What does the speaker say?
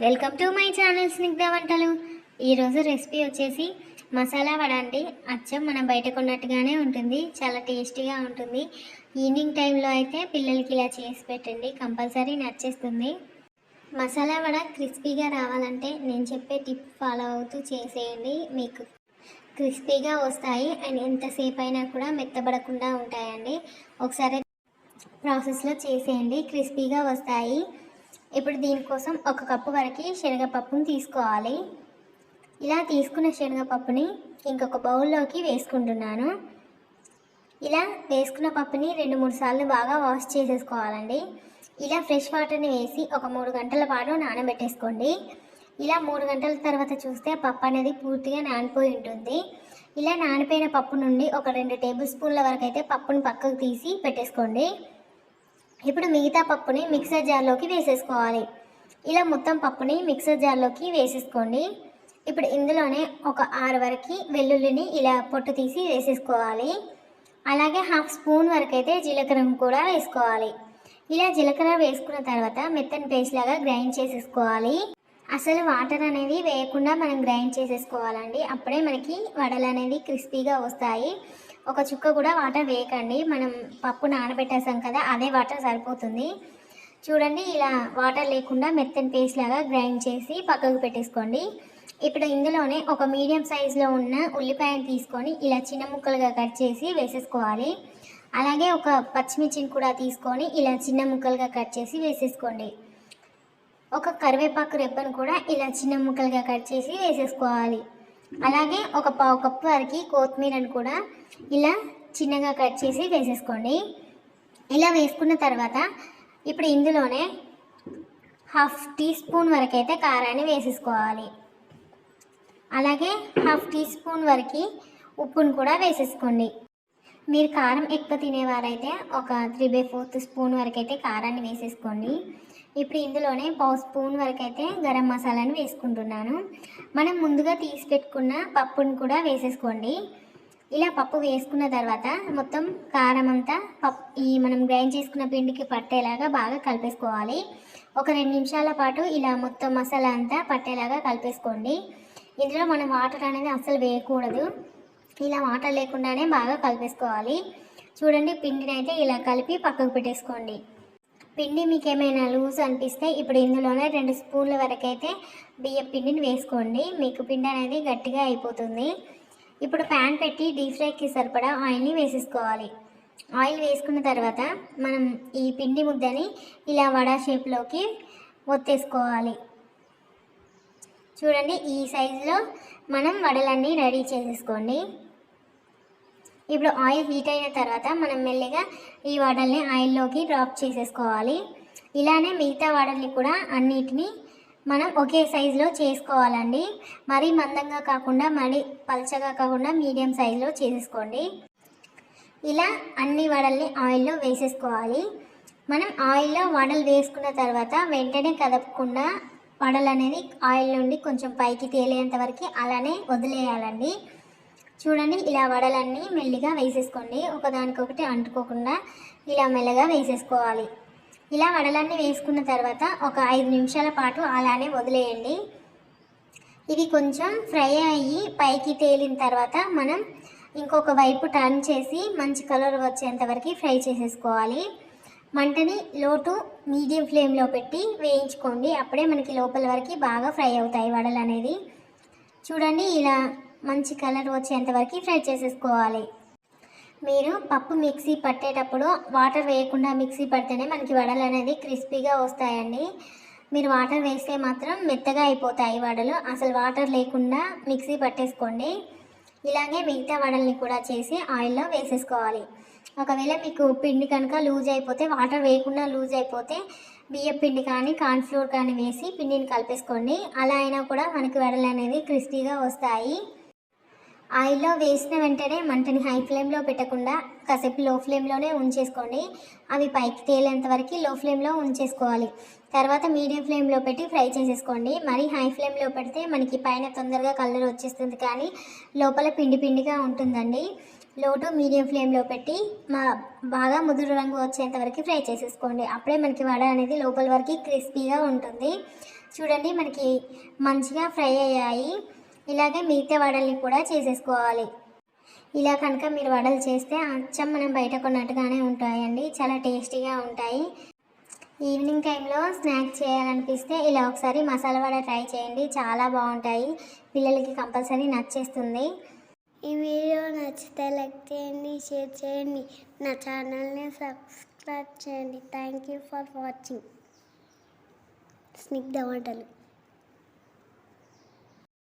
Welcome to my channel Snigdha వంటలు. ఈరోజు recipe వచ్చేసి మసాలా వడ అండి. అచ్చం మనం బయట కొన్నట్టుగానే ఉంటుంది. చాలా టేస్టీగా ఉంటుంది. ఈవినింగ్ టైంలో అయితే పిల్లలకి ఇలా చేసి పెట్టండి. కంపల్సరీ నచ్చేస్తుంది. మసాలా వడ క్రిస్పీగా రావాలంటే నేను చెప్పే టిప్ ఫాలో అవుతూ చేసేయండి మీకు. క్రిస్పీగా వస్తాయి. అండ్ ఎంతసేపు అయినా కూడా మెత్తబడకుండా ఉంటాయండి. ఒకసారి ప్రాసెస్లో చేసేయండి. క్రిస్పీగా వస్తాయి. ఇప్పుడు దీనికోసం ఒక కప్పు వరకు శనగపప్పును తీసుకోవాలి. ఇలా తీసుకున్న శనగపప్పుని ఇంకొక బౌల్లోకి వేసుకుంటున్నాను. ఇలా వేసుకున్న పప్పుని రెండు మూడు సార్లు బాగా వాష్ చేసేసుకోవాలండి. ఇలా ఫ్రెష్ వాటర్ని వేసి ఒక మూడు గంటల పాటు నానబెట్టేసుకోండి. ఇలా మూడు గంటల తర్వాత చూస్తే పప్పు అనేది పూర్తిగా నానిపోయి ఉంటుంది. ఇలా నానిపోయిన పప్పు నుండి ఒక రెండు టేబుల్ స్పూన్ల వరకు అయితే పప్పును పక్కకు తీసి పెట్టేసుకోండి. ఇప్పుడు మిగతా పప్పుని మిక్సర్ జార్లోకి వేసేసుకోవాలి. ఇలా మొత్తం పప్పుని మిక్సర్ జార్లోకి వేసేసుకోండి. ఇప్పుడు ఇందులోనే ఒక ఆరు వరకు వెల్లుల్లిని ఇలా పొట్టు తీసి వేసేసుకోవాలి. అలాగే హాఫ్ స్పూన్ వరకు అయితే జీలకర్ర కూడా వేసుకోవాలి. ఇలా జీలకర్ర వేసుకున్న తర్వాత మెత్తని పేస్ట్ లాగా గ్రైండ్ చేసేసుకోవాలి. అసలు వాటర్ అనేది వేయకుండా మనం గ్రైండ్ చేసేసుకోవాలండి. అప్పుడే మనకి వడలు అనేది క్రిస్పీగా వస్తాయి. ఒక చుక్క కూడా వాటర్ వేయకండి. మనం పప్పు నానబెట్టేసాం కదా అదే వాటర్ సరిపోతుంది. చూడండి ఇలా వాటర్ లేకుండా మెత్తని పేస్ట్ లాగా గ్రైండ్ చేసి పక్కకు పెట్టేసుకోండి. ఇప్పుడు ఇందులోనే ఒక మీడియం సైజులో ఉన్న ఉల్లిపాయను తీసుకొని ఇలా చిన్న ముక్కలుగా కట్ చేసి వేసేసుకోవాలి. అలాగే ఒక పచ్చిమిర్చిని కూడా తీసుకొని ఇలా చిన్న ముక్కలుగా కట్ చేసి వేసేసుకోండి. ఒక కరివేపాకు రెబ్బను కూడా ఇలా చిన్న ముక్కలుగా కట్ చేసి వేసేసుకోవాలి. అలాగే ఒక పావు కప్పు వరకు కొత్తిమీరను కూడా ఇలా చిన్నగా కట్ చేసి వేసేసుకోండి. ఇలా వేసుకున్న తర్వాత ఇప్పుడు ఇందులోనే హాఫ్ టీ స్పూన్ వరకు అయితే కారాన్ని వేసేసుకోవాలి. అలాగే హాఫ్ టీ స్పూన్ వరకు ఉప్పును కూడా వేసేసుకోండి. మీరు కారం ఎక్కువ తినేవారైతే ఒక త్రీ బై ఫోర్త్ స్పూన్ వరకు అయితే కారాన్ని వేసేసుకోండి. ఇప్పుడు ఇందులోనే పావు స్పూన్ వరకు అయితే గరం మసాలాను వేసుకుంటున్నాను. మనం ముందుగా తీసి పెట్టుకున్న పప్పును కూడా వేసేసుకోండి. ఇలా పప్పు వేసుకున్న తర్వాత మొత్తం కారం అంతా పప్పు ఈ మనం గ్రైండ్ చేసుకున్న పిండికి పట్టేలాగా బాగా కలిపేసుకోవాలి. ఒక రెండు నిమిషాల పాటు ఇలా మొత్తం మసాలా అంతా పట్టేలాగా కలిపేసుకోండి. ఇందులో మనం వాటర్ అనేది అస్సలు వేయకూడదు. ఇలా వాటర్ లేకుండానే బాగా కలిపేసుకోవాలి. చూడండి పిండిని అయితే ఇలా కలిపి పక్కకు పెట్టేసుకోండి. పిండి మీకు ఏమైనా లూజ్ అనిపిస్తే ఇప్పుడు ఇందులోనే రెండు స్పూన్ల వరకు అయితే బియ్యం పిండిని వేసుకోండి. మీకు పిండి అనేది గట్టిగా అయిపోతుంది. ఇప్పుడు ప్యాన్ పెట్టి డీప్ ఫ్రైకి సరిపడా ఆయిల్ని వేసేసుకోవాలి. ఆయిల్ వేసుకున్న తర్వాత మనం ఈ పిండి ముద్దని ఇలా వడ షేప్లోకి ఒత్తేసుకోవాలి. చూడండి ఈ సైజులో మనం వడలన్నీ రెడీ చేసేసుకోండి. ఇప్పుడు ఆయిల్ హీట్ అయిన తర్వాత మనం మెల్లిగా ఈ వడల్ని ఆయిల్లోకి డ్రాప్ చేసేసుకోవాలి. ఇలానే మిగతా వడల్ని కూడా అన్నిటినీ మనం ఒకే సైజులో చేసుకోవాలండి. మరీ మందంగా కాకుండా మరీ పలచగా కాకుండా మీడియం సైజులో చేసేసుకోండి. ఇలా అన్ని వడల్ని ఆయిల్లో వేసేసుకోవాలి. మనం ఆయిల్లో వడలు వేసుకున్న తర్వాత వెంటనే కదపకుండా వడలు అనేది ఆయిల్ నుండి కొంచెం పైకి తేలేంత వరకు అలానే వదిలేయాలండి. చూడండి ఇలా వడలన్నీ మెల్లిగా వేసేసుకోండి. ఒకదానికొకటి అంటుకోకుండా ఇలా మెల్లగా వేసేసుకోవాలి. ఇలా వడలన్నీ వేసుకున్న తర్వాత ఒక ఐదు నిమిషాల పాటు అలానే వదిలేయండి. ఇవి కొంచెం ఫ్రై అయ్యి పైకి తేలిన తర్వాత మనం ఇంకొక వైపు టర్న్ చేసి మంచి కలర్ వచ్చేంత వరకు ఫ్రై చేసేసుకోవాలి. మంటని లోటు మీడియం ఫ్లేమ్లో పెట్టి వేయించుకోండి. అప్పుడే మనకి లోపల వరకు బాగా ఫ్రై అవుతాయి వడలు అనేది చూడండి ఇలా మంచి కలర్ వచ్చేంత వరకు ఫ్రై చేసేసుకోవాలి. మీరు పప్పు మిక్సీ పట్టేటప్పుడు వాటర్ వేయకుండా మిక్సీ పడితేనే మనకి వడలు అనేది క్రిస్పీగా వస్తాయండి. మీరు వాటర్ వేస్తే మాత్రం మెత్తగా అయిపోతాయి వడలు. అసలు వాటర్ లేకుండా మిక్సీ పట్టేసుకోండి. ఇలాగే మిగతా వడల్ని కూడా చేసి ఆయిల్లో వేసేసుకోవాలి. ఒకవేళ మీకు పిండి కనుక లూజ్ అయిపోతే వాటర్ వేయకుండా లూజ్ అయిపోతే బియ్యం పిండి కానీ కార్న్ఫ్లోర్ కానీ వేసి పిండిని కలిపేసుకోండి. అలా అయినా కూడా మనకి వడలు అనేది క్రిస్పీగా వస్తాయి. ఆయిల్లో వేసిన వెంటనే మంటని హై ఫ్లేమ్లో పెట్టకుండా కాసేపు లో ఫ్లేమ్లోనే ఉంచేసుకోండి. అవి పైకి తేలేంత వరకు లో ఫ్లేమ్లో ఉంచేసుకోవాలి. తర్వాత మీడియం ఫ్లేమ్లో పెట్టి ఫ్రై చేసేసుకోండి. మరి హై ఫ్లేమ్లో పెడితే మనకి పైన తొందరగా కలర్ వచ్చేస్తుంది కానీ లోపల పిండి పిండిగా ఉంటుందండి. లో టు మీడియం ఫ్లేమ్లో పెట్టి మా బాగా ముదురు రంగు వచ్చేంత వరకు ఫ్రై చేసేసుకోండి. అప్పుడే మనకి వడ అనేది లోపల వరకు క్రిస్పీగా ఉంటుంది. చూడండి మనకి మంచిగా ఫ్రై అయ్యాయి. ఇలాగే మిగతా వడల్ని కూడా చేసేసుకోవాలి. ఇలా కనుక మీరు వడలు చేస్తే అచ్చం మనం బయట కొన్నట్టుగానే ఉంటాయండి. చాలా టేస్టీగా ఉంటాయి. ఈవినింగ్ టైంలో స్నాక్ చేయాలనిపిస్తే ఇలా ఒకసారి మసాలా వడ ట్రై చేయండి. చాలా బాగుంటాయి. పిల్లలకి కంపల్సరీ నచ్చేస్తుంది. ఈ వీడియో నచ్చితే లైక్ చేయండి షేర్ చేయండి. నా ఛానల్ని సబ్స్క్రైబ్ చేయండి. Thank you for watching. Snigdha వంటలు.